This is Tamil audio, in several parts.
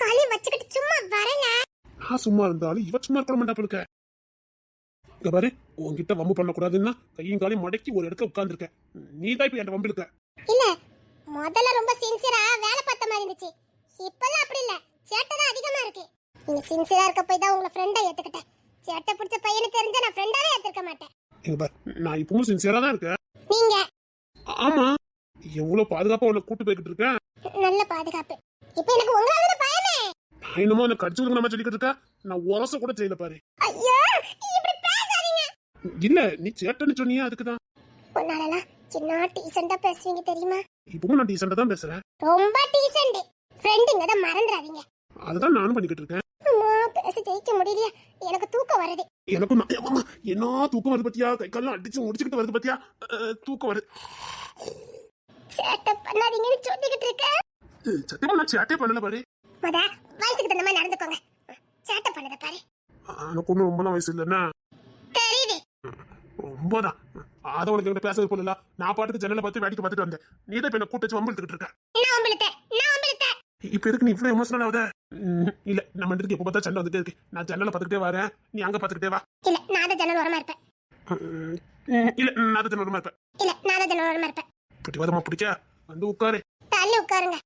காலையும் வச்சுக்கிட்டு சும்மா வரல. நான் சும்மா இருந்தாலும் இவ சும்மா இருக்க மாட்டா இங்க பாரு உன்கிட்ட வம்பு பண்ணக்கூடாதுன்னா கையும் காலையும் மடக்கி ஒரு இடத்துல உட்கார்ந்துருக்க. நீ தான் இப்ப என் வம்பு இருக்க இல்ல முதல்ல ரொம்ப சின்சியரா வேலை பார்த்த மாதிரி இருந்துச்சு. இப்பெல்லாம் அப்படி இல்ல. சேட்டை தான் அதிகமா இருக்கு. நீங்க சின்சியரா இருக்க போய் தான் உங்களை ஃப்ரெண்டா ஏத்துக்கிட்டேன். சேட்டை பிடிச்ச பையனு தெரிஞ்சா நான் ஃப்ரெண்டாவே ஏத்துக்க மாட்டேன். இங்க பாரு நான் இப்பவும் சின்சியரா தான் இருக்கேன். நீங்க? ஆமா. எவ்வளவு பாதுகாப்பா உன்னை கூட்டு போய்கிட்டு இருக்கேன்? நல்ல பாதுகாப்பு. இப்போ எனக்கு உங்களால பயமே நான் என்னமோ உன்னை கடிச்சு விடுங்க நம்ம சொல்லிக்கிட்டு இருக்கா? நான் உரச கூட செய்யல பாரு. ஐயோ இப்படி பேசாதீங்க. இல்ல நீ சேட்டன்னு சொன்னியே அதுக்குதான். உன்னாலலாம் சின்ன டீசெண்டா பேசுவீங்க தெரியுமா? இப்பவும் நான் டீசெண்டா தான் பேசுறேன். ரொம்ப டீசெண்ட். ஃப்ரெண்டுங்க தான் மறந்துடாதீங்க. அதுதான் நானும் பண்ணிக்கிட்டு இருக்கேன். அம்மா பேச ஜெயிக்க முடியலையா. எனக்கு தூக்கம் வருது. எனக்கும் நான் ஏம்மா, என்ன தூக்கம் வருது பத்தியா? கை காலம் அடிச்சு முடிச்சுக்கிட்டு வருது பத்தியா? அஹ், தூக்கம் வருது. சேட்டை பண்ணாதீங்கன்னு சொல்லிக்கிட்டு இருக்கேன். சத்தியமா நான் சேட்டே பண்ணல பாரு. முத வயசுக்கு தகுந்த மாதிரி நடந்துக்கோங்க. சேட்டை பண்ணத பாரு. எனக்கு ஒன்றும் ரொம்பலாம் வயசு இல்லைன்னா? தெரியுது. ரொம்பதான். அதை உனக்கு என்கிட்ட பேசுறது போல நான் பாட்டுக்கு ஜன்னலை பார்த்து வேடிக்கை பார்த்துட்டு வந்தேன். நீ தான் இப்ப என்ன கூட்டு வச்சு வம்பிழுத்துக்கிட்டு இருக்க. நான் உங்களுக்கு நான் இப்ப எதுக்கு நீ இவ்வளவு எமோஷனல் ஆகுத? இல்ல. நம்ம ரெண்டு எப்ப பார்த்தா சண்டை வந்துட்டே இருக்கு. நான் ஜன்னலை பார்த்துக்கிட்டே வரேன். நீ அங்க பார்த்துக்கிட்டே வா. இல்ல நான் தான் ஜன்னல் ஓரமா இருப்பேன். இல்ல. நான் தான் ஜன்னல் இருப்பேன். இல்ல நான் தான் ஜன்னல் ஓரமா இருப்பேன். பிடிவாதமா பிடிச்சா வந்து உட்காரு. தள்ளி உட்காருங்க.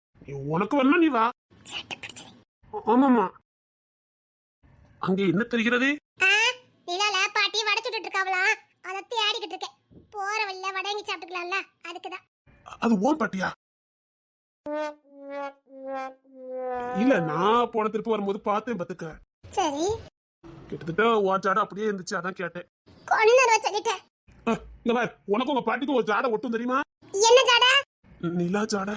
உனக்கு வரணும் நீ வா. ஆமாமா அங்கே என்ன தெரிகிறது? ஆ நிலால பாட்டி வடை சுட்டுட்டு இருக்காவலாம் அதை தேடிக்கிட்டு இருக்கேன். போற வழியில வடங்கி சாப்பிட்டுக்கலாம்ல? அதுக்குதான். அது ஓன் பாட்டியா? இல்ல நான் போன திருப்பி வரும்போது பார்த்தேன் பத்துக்க சரி. கிட்டத்தட்ட வாட்சாட அப்படியே இருந்துச்சு அதான் கேட்டேன். வர சொல்லிட்டேன். இங்க பாரு உனக்கு உங்க பாட்டிக்கு ஒரு ஜாடை ஒட்டும் தெரியுமா? என்ன ஜாடா? நிலா ஜாடை.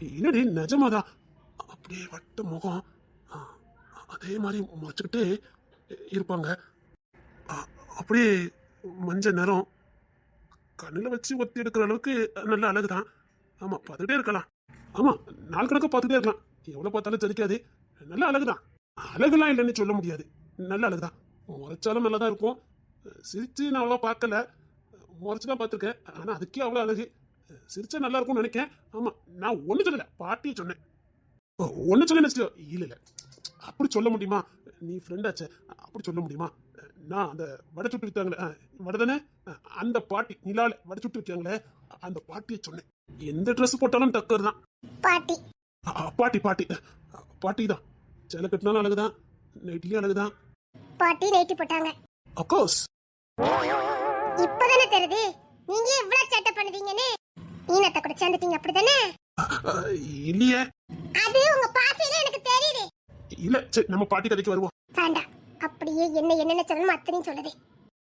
என்னடி நிஜமாதான் அப்படியே வட்ட முகம். ஆ, அதே மாதிரி முறைச்சிக்கிட்டே இருப்பாங்க. அப்படியே மஞ்ச நிறம். கண்ணில் வச்சு ஒத்தி எடுக்கிற அளவுக்கு நல்ல அழகு தான் ஆமாம் பார்த்துக்கிட்டே இருக்கலாம். ஆமாம் நாள் கணக்காக பார்த்துட்டே இருக்கலாம். எவ்வளோ பார்த்தாலும் தெரிக்காது நல்ல அழகு தான் அழகுலாம் இல்லைன்னு சொல்ல முடியாது. நல்ல அழகுதான். முறைச்சாலும் நல்லா தான் இருக்கும். சிரிச்சு நான் அவ்வளோ பார்க்கல. முறைச்சு தான் பார்த்துருக்கேன். ஆனால் அதுக்கே அவ்வளோ அழகு. சிரிச்சா நல்லா இருக்கும்னு நினைக்கேன் ஆமா நான் ஒன்று சொல்லல. பாட்டியை சொன்னேன். ஒன்று சொல்ல நினைச்சிட்டோ இல்லை இல்லை. அப்படி சொல்ல முடியுமா? நீ ஃப்ரெண்டாச்சே அப்படி சொல்ல முடியுமா? நான் அந்த வடை சுட்டு வித்தாங்களே. அஹ், வடை தானே? அஹ், அந்த பாட்டி நிலால வடை சுட்டு விற்காங்களே அந்த பாட்டியை சொன்னேன். எந்த ட்ரெஸ் போட்டாலும் டக்கர் தான். பாட்டி. பாட்டி பாட்டி. தான். சேலை கட்டினாலும் அழகுதான். நைட்லயும் அழகுதான். பாட்டி நைட்டி போட்டாங்க. அக்கோர்ஸ் இப்பதானே தெரியுது. நீங்க இவ்வளவு சேட்டை பண்ணுவீங்கன்னு ஈனத்தை கூட சேர்ந்துட்டீங்க அப்படிதானே? இல்லையே. அது உங்க பாசையில எனக்கு தெரியுது. இல்ல சரி நம்ம பாட்டி கதைக்கு வருவோம். வேண்டாம் அப்படியே என்ன என்னென்ன சொல்லணுமோ அத்தனையும் சொல்லுது.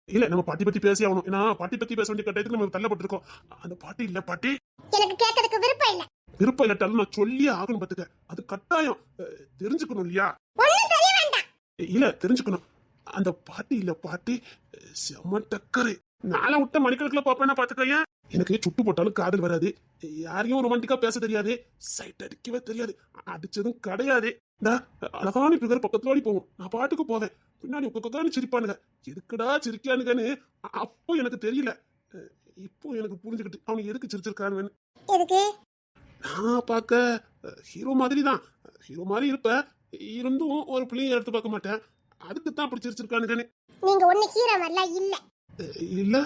இல்ல நம்ம பாட்டி பத்தி பேசி ஆகணும். ஏன்னா பாட்டி பத்தி பேச வேண்டிய கட்டத்துக்கு நம்ம தள்ளப்பட்டிருக்கோம் அந்த பாட்டி இல்ல பாட்டி. எனக்கு கேட்கறதுக்கு விருப்பம் இல்ல. விருப்பம் இல்லாட்டாலும் நான் சொல்லியே ஆகணும் பாத்துக்க. அது கட்டாயம். அ, தெரிஞ்சுக்கணும் இல்லையா? இல்ல தெரிஞ்சுக்கணும். அந்த பாட்டி இல்ல பாட்டி அ, செம டக்கரு. நாளை விட்ட மணிக்கணக்கில் பாப்பேன்னா பாத்துக்கோங்க எனக்கு சுட்டு போட்டாலும் காதல் வராது. யாரையும் ரொமான்டிக்கா பேச தெரியாது. சைட் அடிக்கவே தெரியாது. அடிச்சதும் கிடையாது. இந்தா, அழகான பிகர் பக்கத்துல ஓடி போகும் நான் பாட்டுக்கு போவேன். பின்னாடி உட்காந்து சிரிப்பானுங்க. எதுக்குடா சிரிக்கானுங்கன்னு அப்போ எனக்கு தெரியல. இப்போ எனக்கு புரிஞ்சுக்கிட்டு அவனுக்கு எதுக்கு சிரிச்சிருக்கானுங்கன்னு. எதுக்கு? நான் பார்க்க ஹீரோ மாதிரி தான் ஹீரோ மாதிரி இருப்பேன் இருந்தும் ஒரு பிள்ளைய எடுத்து பார்க்க மாட்டேன். அதுக்கு தான் அப்படி சிரிச்சிருக்கானுங்கன்னு. நீங்க ஒண்ணு ஹீரோ மாதிரிலாம் இல்ல. இல்ல.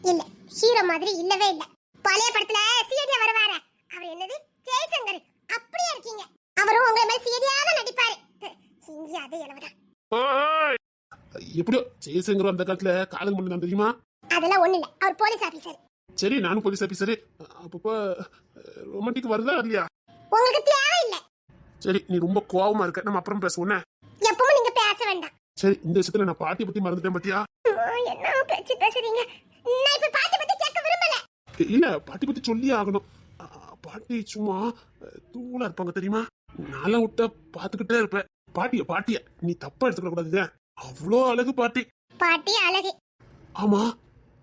இல்ல ஹீரோ மாதிரி இல்லவே இல்ல. பழைய படத்துல சீடியா வருவாரு. அவர் என்னது? ஜெயசங்கர். அப்படியே இருக்கீங்க. அவரும் உங்களை மாதிரி சீடியா தான் நடிப்பாரு. இங்க அதே ஓய்! எப்படியோ ஜெயசங்கர் அந்த காலத்துல காதல் பண்ணி தெரியுமா? அதெல்லாம் ஒண்ணு இல்ல. அவர் போலீஸ் ஆபீசர் சரி நானும் போலீஸ் ஆபீசரு அப்பப்போ ரொமான்டிக் வருதா இல்லையா? உங்களுக்கு தேவையில்லை. சரி நீ ரொம்ப கோவமா இருக்க. நம்ம அப்புறம் பேசுவோம் எப்பவும் நீங்க சரி இந்த விஷயத்துல நான் பாட்டி பத்தி மறந்துட்டேன் பாத்தியா? என்ன பேச்சு பேசுறீங்க? நான் இப்ப பாட்டு பத்தி கேட்க விரும்பல. இல்ல பாட்டி பத்தி சொல்லியே ஆகணும். பாட்டி சும்மா தூளா இருப்பாங்க தெரியுமா? நாளை விட்டா பாத்துக்கிட்டே இருப்பேன். பாட்டிய பாட்டிய நீ தப்பா எடுத்துக்க கூடாது அவ்வளோ அழகு பாட்டி. பாட்டி அழகு. ஆமா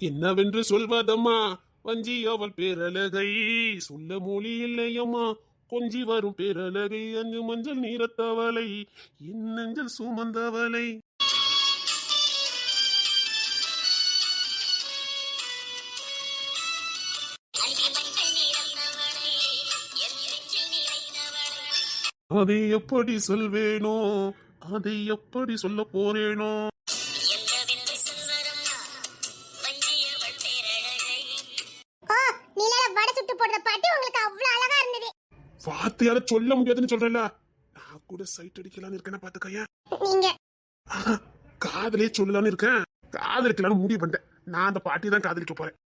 என்னவென்று சொல்வதம்மா? வஞ்சி அவள் பேரழகை சொல்ல மொழி இல்லையம்மா. கொஞ்சி வரும் பேரழகை அஞ்சு மஞ்சள் நீரத்தவளை இன்னஞ்சல் சுமந்தவளை. அதை எப்படி சொல்வேனோ அதை எப்படி சொல்ல போறேனோ. ஓ நீலால வடை சுட்டு போடுற உங்களுக்கு அவ்வளவு அழகா வார்த்தையால சொல்ல முடியாதுன்னு சொல்றேன்ல. நான் கூட சைட் அடிக்கலாம்னு இருக்கேன் பாத்துக்கையா. காதலே சொல்லலாம்னு இருக்கேன். காதலிக்கலாம்னு முடிவு பண்ணிட்டேன். நான் அந்த பாட்டி தான் காதலிக்க போறேன்.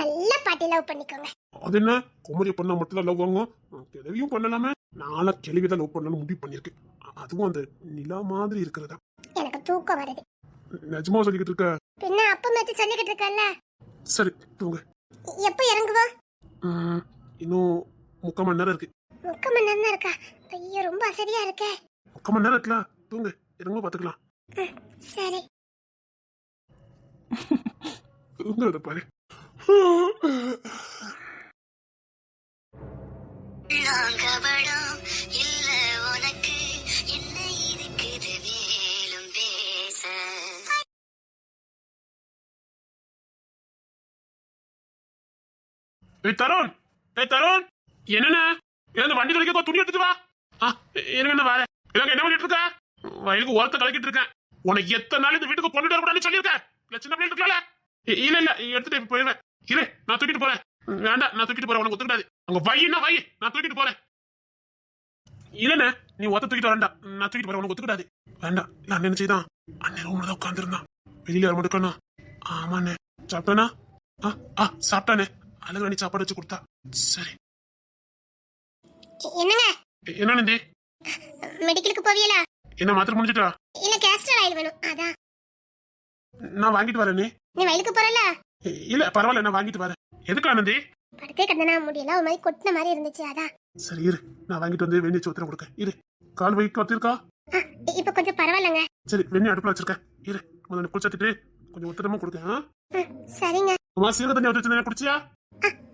நல்ல பாட்டி லவ் பண்ணிக்கோங்க. அது என்ன? குமரி பொண்ணை மட்டும் தான் லவ் வாங்கும் கிளவியும் பண்ணலாமே. நானா கிளவி தான் லவ் பண்ணணும்னு முடிவு பண்ணியிருக்கேன். அதுவும் அந்த நிலா மாதிரி இருக்கிறதா. எனக்கு தூக்கம் வருது. நிஜமா சொல்லிக்கிட்டு இருக்க? பின்ன அப்ப மேட்ச் சொல்லிக்கிட்டு இருக்கல்ல? சரி தூங்க எப்ப இறங்குவா? இன்னும் முக்கால் மணி நேரம் இருக்கு. முக்கால் மணி நேரம் இருக்கா? ஐயோ ரொம்ப அசதியா இருக்கே. முக்கால் மணி நேரம் இருக்கலாம். தூங்க இறங்க பாத்துக்கலாம் சரி. தூங்குறத பாரு. நாங்கபடம் ஏய் தருண்! ஏய் தருண்! என்னண்ணே? ஏதாவது வண்டி கழிக்க துணி எடுத்துட்டு வா. ஆ இருங்கண்ணா வாரேன். இல்லங்க என்ன பண்ணிட்டு இருக்க? வயலுக்கு ஓரத்தை கலக்கிட்டு இருக்கேன். உனக்கு எத்தனை நாள் இந்த வீட்டுக்கு பொண்ணு வரக்கூடாதுன்னு சொல்லியிருக்கேன். இல்ல சின்ன பிள்ளை இருக்கல இல்ல இல்ல எடுத்துட்டு போயிருவேன் இரு நான் தூக்கிட்டு போறேன். வேண்டாம் நான் தூக்கிட்டு போறேன் உனக்கு ஒத்துக்கிட்டாது அங்க வையின்னா வை? நான் தூக்கிட்டு போறேன். இல்லண்ணே நீ ஒத்த தூக்கிட்டு வேண்டாம். நான் தூக்கிட்டு போறேன் உனக்கு ஒத்துக்கிட்டாது வேண்டாம் நான் என்ன செய்தான்? அண்ணன் ரூம்ல தான் உட்காந்துருந்தான் வெளியில வர மாட்டேக்கண்ணா ஆமாண்ணே. சாப்பிட்டானா ஆ ஆ சாப்பிட்டானே அழகு சாப்பாடு வச்சு கொடுத்தா. சரி. என்னங்க? என்ன நந்தி? மெடிக்கலுக்கு போவியலா? என்ன மாத்திரை முடிஞ்சிட்டா? இல்ல கேஸ்டர் ஆயில் வேணும். அதான். நான் வாங்கிட்டு வரேன் நீ. நீ வயலுக்கு போறல இல்ல பரவாயில்ல நான் வாங்கிட்டு வரேன். எதுக்கு ஆனந்தி படுத்தே கிடந்தனா முடியல. ஒரு மாதிரி கொட்டின மாதிரி இருந்துச்சு அதான். சரி இரு. நான் வாங்கிட்டு வந்து வெண்ணி சோத்திரம் கொடுக்க இரு. கால் வைக்க வச்சிருக்கா இப்ப கொஞ்சம் பரவாயில்லங்க. சரி வெண்ணி அடுப்புல வச்சிருக்கேன். இரு. முதல்ல குளிச்சத்துட்டு கொஞ்சம் உத்தரமா கொடுக்க சரிங்க. அம்மா சீரக தண்ணி வச்சு குடிச்சியா?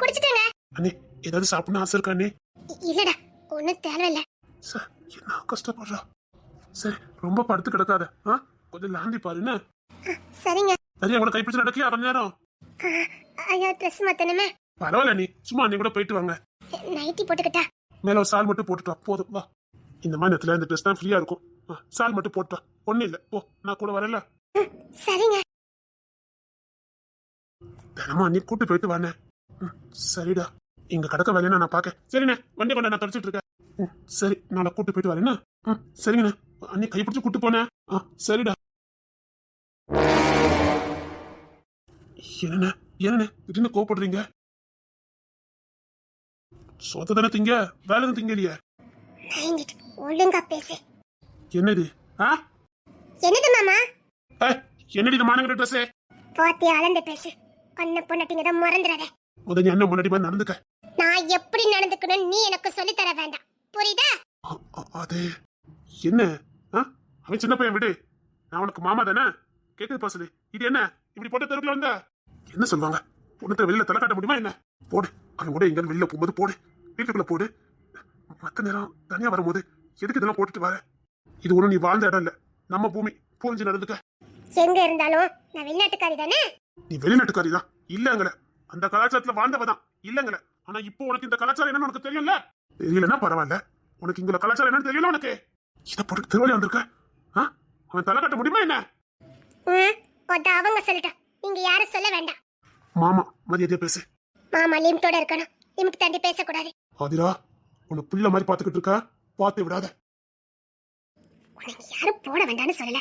குடிச்சிட்டேங்க அண்ணே ஏதாவது சாப்பிடணும் ஆசை இருக்கா அண்ணே? இல்லடா ஒண்ணும் தேவையில்ல. சார் என்ன கஷ்டப்படுறா? சரி ரொம்ப படுத்து கிடக்காத ஆ? கொஞ்சம் லாந்தி பாரு என்ன? ஆ, சரிங்க. சரியா கூட கைப்பிடிச்சு நடக்கியா கொஞ்ச நேரம்? ஐயோ ட்ரெஸ் மாத்தணுமே. பரவாயில்ல நீ சும்மா அண்ணி கூட போயிட்டு வாங்க. நைட்டி போட்டுக்கிட்டா? மேல ஒரு சால் மட்டும் போட்டுட்டு போதும் வா. இந்த மாதிரி நேரத்துல இந்த ட்ரெஸ் தான் ஃப்ரீயா இருக்கும். சால் மட்டும் போட்டு வா. ஒண்ணும் இல்ல போ நான் கூட வரல சரிங்க. தினமும் அண்ணி கூட்டு போயிட்டு வானே சரிடா. இங்க கடக்க வேலையை நான் பாக்க சரிண்ணே வண்டி கொண்டு நான் தொடச்சிட்டு இருக்கேன். சரி நான் கூட்டு போயிட்டு வரேன்னா சரிங்கண்ணே. அண்ணி கைப்பிடிச்சு கூட்டு போனேன் ஆ சரிடா. என்னண்ணே என்னண்ணே? திடீர்னு கோவப்படுறீங்க. சொத்த தானே திங்க வேலை திங்கலையே. மயங்கிட்டு ஒழுங்கா பேசு. என்னது? ஆ? என்னது மாமா? ஏய், என்னடி இந்த மானங்கிற ட்ரெஸ்ஸே போத்தி அளந்து பேசு. கண்ணு பொண்ணட்டிங்க தான் மறந்துடாத. முத அண்ணன் முன்னாடி மாதிரி நடந்துக்க. நான் எப்படி நடந்துக்கணும் நீ எனக்கு சொல்லி தர வேண்டாம். புரியுதா? அது என்ன? ஆ? அவன் சின்ன பையன் விடு. நான் உனக்கு மாமா தானே? கேக்குது பாசலி. இது என்ன? இப்படி போட்ட தெருக்குல வந்த? என்ன சொல்லுவாங்க? உனக்கு வெளியில தலை காட்ட முடியுமா என்ன? போடு. அவன் கூட எங்க வெளியில போகும்போது போடு. வீட்டுக்குள்ள போடு. மத்த நேரம் தனியா வரும்போது எதுக்கு இதெல்லாம் போட்டுட்டு வர? இது ஒண்ணும் நீ வாழ்ந்த இடம் இல்ல. நம்ம பூமி. போஞ்சு நடந்துக்க. எங்க இருந்தாலும் நான் வெளிநாட்டுக்காரி தானே? நீ வெளிநாட்டுக்காரி தான். இல்லங்கள அந்த கலாச்சாரத்துல வாழ்ந்தவ தான் இல்லங்கள. ஆனா இப்போ உனக்கு இந்த கலாச்சாரம் என்னன்னு உனக்கு தெரியும்ல? தெரியலன்னா பரவாயில்ல. உனக்கு இங்க கலாச்சாரம் என்னன்னு தெரியல உனக்கு? இத போட்டு திருவள்ளி வந்திருக்க? அவன் தலை கட்ட முடியுமா என்ன? அவங்க சொல்லட்டும் நீங்க யாரும் சொல்ல வேண்டாம். மாமா மரியாதையா பேசு. மாமா லிமிட்டோட இருக்கணும். லிமிட் தாண்டி பேசக்கூடாது. ஆதிரா உன்னை புள்ள மாதிரி பாத்துக்கிட்டு இருக்கா? பார்த்து விடாத. உனக்கு யாரும் போட வேண்டாம்னு சொல்லல?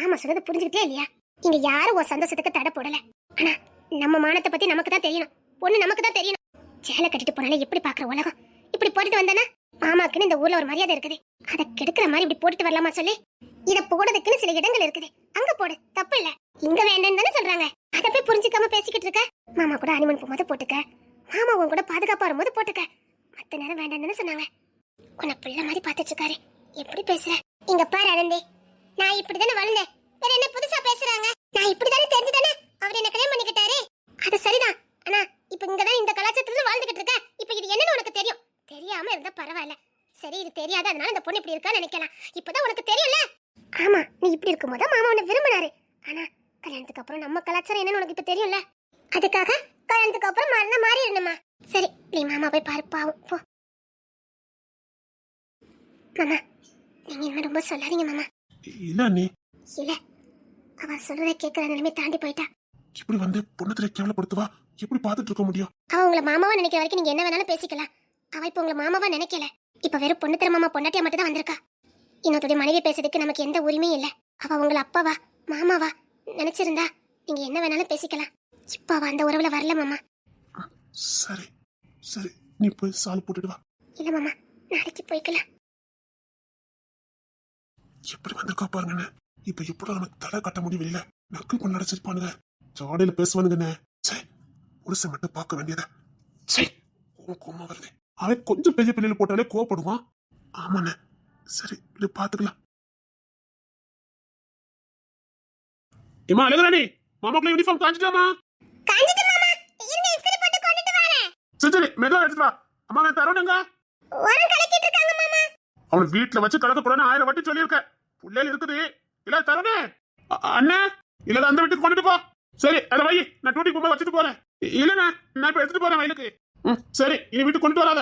மாமா சொன்னது புரிஞ்சுக்கிட்டே இல்லையா? இங்க யாரும் ஒரு சந்தோஷத்துக்கு தடை போடல. ஆனா நம்ம மானத்தை பத்தி நமக்கு தான் தெரியணும். பொண்ணு நமக்கு தான் தெரியணும். சேலை கட்டிட்டு போனாலே எப்படி பாக்குற உலகம்? இப்படி போட்டுட்டு வந்தானா மாமாக்குன்னு இந்த ஊர்ல ஒரு மரியாதை இருக்குது. அதை கெடுக்கிற மாதிரி இப்படி போட்டுட்டு வரலாமா சொல்லி? இத போடுறதுக்குன்னு சில இடங்கள் இருக்குது. அங்க போடு. தப்பு இல்ல. இங்க வேண்டாம்னு தானே சொல்றாங்க. அதை போய் புரிஞ்சுக்காம பேசிக்கிட்டு இருக்க? மாமா கூட அனிமன் போகும்போது போட்டுக்க. மாமா உன் கூட பாதுகாப்பா வரும்போது போட்டுக்க. மத்த நேரம் வேண்டாம் தானே சொன்னாங்க. உன்னை பிள்ளை மாதிரி பாத்துட்டு இருக்காரு எப்படி பேசுற? இங்க பாரு அனந்தி. நான் இப்படிதானே வளர்ந்தேன். வேற என்ன புதுசா பேசுறாங்க? நான் இப்படிதானே தெரிஞ்சுதானே? அவர் என்ன கல்யாணம் பண்ணிக்கிட்டாரு. அது சரிதான். ஆனா இப்ப இங்கதான் இந்த கலாச்சாரத்துல வாழ்ந்துகிட்டு இருக்க. இப்ப இது என்னன்னு உனக்கு தெரியும். தெரியாம இருந்தா பரவாயில்ல. சரி இது தெரியாத. அதனால இந்த பொண்ணு இப்படி இருக்கான்னு நினைக்கலாம். இப்பதான் உனக்கு தெரியும்ல. ஆமா நீ இப்படி இருக்கும்போது மாமா உன்னை விரும்பினாரு. ஆனா கல்யாணத்துக்கு அப்புறம் நம்ம கலாச்சாரம் என்னன்னு உனக்கு இப்ப தெரியும்ல. அதுக்காக கல்யாணத்துக்கு அப்புறம் மாறினா மாறிடணுமா சரி நீ மாமா போய் பாரு பாவம். போ. மாமா நீங்க என்ன ரொம்ப சொல்லாதீங்க மாமா. இல்ல நீ? இல்ல அவ சொல்றத கேட்கற நிலைமை தாண்டி போயிட்டா. இப்படி வந்து பொண்ணத்துல கேவலப்படுத்துவா? எப்படி பார்த்துட்டு இருக்க முடியும்? அவ உங்களை மாமாவா நினைக்கிற வரைக்கும் நீங்க என்ன வேணாலும் பேசிக்கலாம். அவ இப்ப உங்களை மாமாவா நினைக்கல. இப்ப வெறும் பொண்ணு திற மாமா பொண்டாட்டியா மட்டும் தான் வந்திருக்கா. இன்னொருத்தருடைய மனைவி பேசுறதுக்கு நமக்கு எந்த உரிமையும் இல்ல. அவ உங்களை அப்பாவா மாமாவா நினைச்சிருந்தா நீங்க என்ன வேணாலும் பேசிக்கலாம். இப்ப அவ அந்த உறவுல வரல மாமா. சரி. சரி நீ போய் சால் போட்டுட்டு வா. இல்ல மாமா. நாளைக்கு போய்க்கலாம். எப்படி வந்திருக்கா பாருங்கண்ணே. இப்ப எப்படி நமக்கு தடை கட்ட முடியும் வெளியில? நக்கு பண்ண அடைச்சிருப்பானுங்க. ஜாடையில பேசுவானுங்கண்ணே. சே புருஷன் மட்டும் பார்க்க வேண்டியத? சே கோமா வருது. அவன் கொஞ்சம் பெரிய பிள்ளையில போட்டாலே கோவப்படுவான். ஆமாண்ணே. சரி இது பாத்துக்கலாம் இம்மா அழகுராணி மாமாக்குள்ள யூனிஃபார்ம் காஞ்சிட்டாமா சரி சரி மெதுவா எடுத்துட்டு வா. அம்மா நான் தரணுங்க அவன் வீட்டுல வச்சு கலக்கக்கூடாதுன்னு ஆயிரம் வாட்டி சொல்லியிருக்க புள்ளையில இருக்குது. இல்ல தரணே அண்ணே இல்ல அந்த வீட்டுக்கு கொண்டுட்டு போ. சரி அதை வை. நான் டூட்டி போகும்போது வச்சுட்டு போறேன். இல்லண்ணே நான் இப்ப எடுத்துட்டு போறேன் வயலுக்கு. ம், சரி இனி வீட்டுக்கு கொண்டு வராத.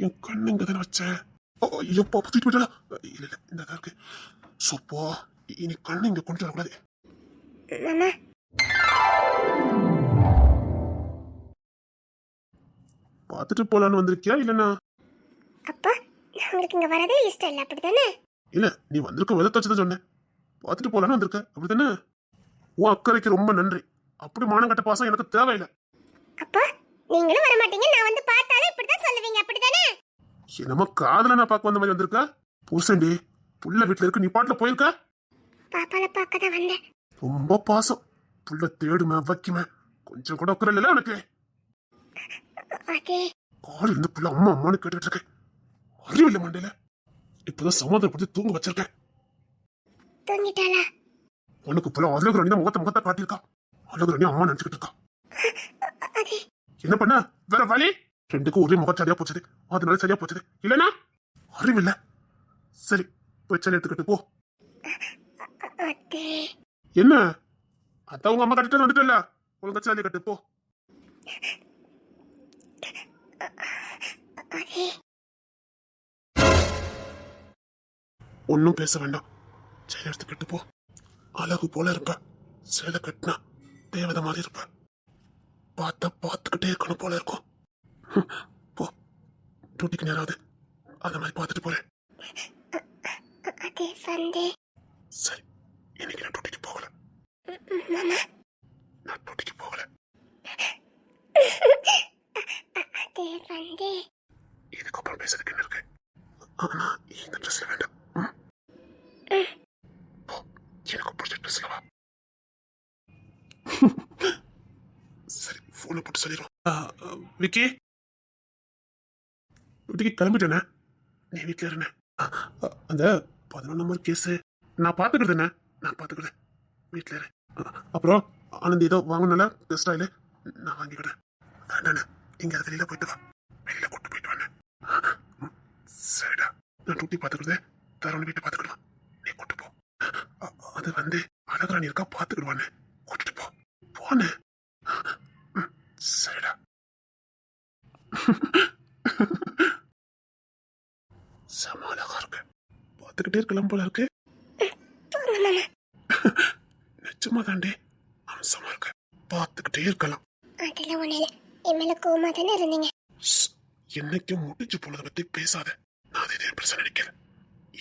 என் கண்ணு இங்க தானே வச்சேன் ஓ எப்போ தூக்கிட்டு போயிட்டா இல்ல இல்ல இந்த தான் இருக்கு. சோப்போ இனி கண்ணு இங்க கொண்டு வரக்கூடாது. பார்த்துட்டு போலான்னு வந்திருக்கியா இல்லண்ணா? அப்பா உங்களுக்கு இங்க வரதே இஷ்டம் இல்ல அப்படிதானே இல்ல நீ வந்திருக்க விதத்தை வச்சுதான் சொன்னேன். பார்த்துட்டு போலான்னு வந்திருக்க அப்படித்தானே? உன் அக்கறைக்கு ரொம்ப நன்றி. அப்படி மானங்கட்ட பாசம் எனக்கு தேவையில்லை. அப்பா நீங்களும் வர மாட்டீங்க நான் வந்து பார்த்தாலும் இப்படிதான் சொல்லுவீங்க. அப்படிதானே என்னமோ காதல நான் பார்க்க வந்த மாதிரி வந்திருக்கா? புருஷன்டி புள்ள வீட்டுல இருக்கு. நீ பாட்டுல போயிருக்க? பாப்பால பார்க்க தான் வந்தேன். ரொம்ப பாசம். புள்ள தேடுமே வைக்குமே. கொஞ்சம் கூட உக்கர இல்ல உனக்கு? கால் இருந்து புள்ள அம்மா அம்மான்னு கேட்டுட்டு இருக்கேன். அறிவில்லை மண்டையில. இப்பதான் சமாதானப்படுத்தி தூங்க வச்சிருக்கேன். தூங்கிட்டாளா? உனக்கு புள்ள அழகுரணி தான் முகத்தை முகத்தை காட்டியிருக்கா? அழகுரணி அம்மா நினைச்சுக்கிட்டு இருக்கா? என்ன பண்ண? வேற வழி? ரெண்டுக்கும் ஒரே முகம் சரியா போச்சுது அதனால சரியா போச்சுது இல்லனா? அறிவில்ல. சரி போய் சென்னை எடுத்துக்கிட்டு போ. என்ன? அதான் உங்க அம்மா கட்டிட்டு வந்துட்டல உங்க சேலை கட்டு போ. ஒன்னும் பேச வேண்டாம். சேலை எடுத்துக்கிட்டு போ. அழகு போல இருப்ப. சேலை கட்டினா தேவதை மாதிரி இருப்ப. பார்த்தா பார்த்துக்கிட்டே இருக்கணும் போல இருக்கும். போ டூட்டிக்கு நேராது. அத மாதிரி பார்த்துட்டு போறேன். சரி இன்னைக்கு நான் டூட்டிக்கு போகல. நான் டூட்டிக்கு போகல. இதுக்கப்புறம் பேசுறதுக்கு என்ன இருக்கு? ஆனா இந்த ட்ரெஸ்ல வேண்டாம். எனக்கு பிடிச்ச சரி போனை போட்டு சொல்லிடுவோம். விக்கி? விட்டுக்கு கிளம்பிட்டேனே. நீ வீட்டில் இருந்தேன் அந்த பதினொன்று நம்பர் கேஸு நான் பார்த்துக்கிட்டேனே நான் பார்த்துக்கிறேன் வீட்டில் இரு. அப்புறம் ஆனந்த் ஏதோ வாங்கணும்ல கெஸ்ட் ஆயில் நான் வாங்கிக்கிறேன். வேண்டாண்ணே இங்கே வெளியில போயிட்டு வா. வெளியில் கூட்டு போயிட்டு வாண்ணே. சரிடா. நான் டூட்டி பார்த்துக்கிட்டேன் தரோன்னு வீட்டை பார்த்துக்கிடுவான் நீ கூட்டு போ. அது வந்து அழகராணி இருக்கா? பார்த்துக்கிடுவானே கூட்டிட்டு போ. போனே. சரிடா. செம அழகா இருக்கு. பார்த்துக்கிட்டே இருக்கலாம் போல இருக்கு. நிச்சயமா தாண்டி அம்சமா இருக்கு. பார்த்துக்கிட்டே இருக்கலாம். அதெல்லாம் ஒண்ணு இல்ல என் மேல கோவமா தானே இருந்தீங்க? ஸ், என்னைக்கும் முடிஞ்சு போனதை பத்தி பேசாத. நான் அதை பிரச்சனை நினைக்கல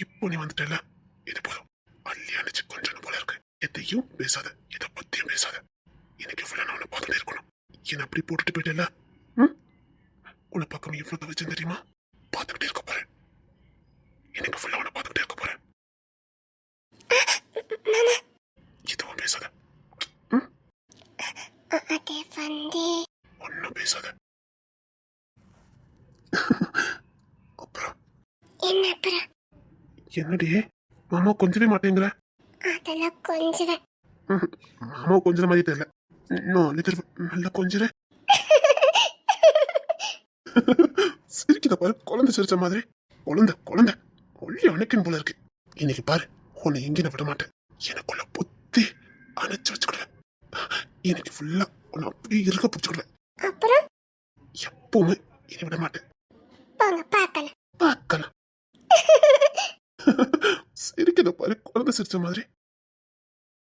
இப்போ நீ வந்துட்டல இது போதும். அள்ளி அணைச்சு கொஞ்சம் போல இருக்கு. எதையும் பேசாத எதை பத்தியும் பேசாத. எனக்கு இவ்வளவு நான் பார்த்துட்டே இருக்கணும். என்ன அப்படி போட்டுட்டு போயிட்டல? உன்னை பக்கம் இவ்வளவு வச்சு தெரியுமா? பார்த்துக்கிட்டே இருக்க போறேன். எனக்கு ஃபுல்லா உன்னை பார்த்துக்கிட்டே இருக்க போறேன். எதுவும் பேசாத. ஒன்னும் பேசாத அப்புறம் என்ன அப்புறம் என்னடி மாமா கொஞ்சவே மாட்டேங்கிற. அதெல்லாம் கொஞ்சுவேன் ம்ஹும். மாமாவை கொஞ்சம் மாதிரி தெரியல. இன்னும் தருவேன் நல்லா கொஞ்சிரு சிரிக்கிற பாரு குழந்தை சிரிச்ச மாதிரி. குழந்தை குழந்தை. ஒள்ளி அணைக்கும் போல இருக்கு. இன்னைக்கு பாரு உன்னை எங்கேயும் விட மாட்டேன். எனக்குள்ள புத்தி அணைச்சு வச்சுக்கிடுவேன். இன்னைக்கு ஃபுல்லா உன்னை அப்படியே இருக்க பிடிச்சிடுவேன் அப்புறம்? எப்பவுமே இனி விட மாட்டேன். போங்க பார்க்கலாம். பார்க்கலாம் சிரிக்கிற பாரு குழந்தை சிரிச்ச மாதிரி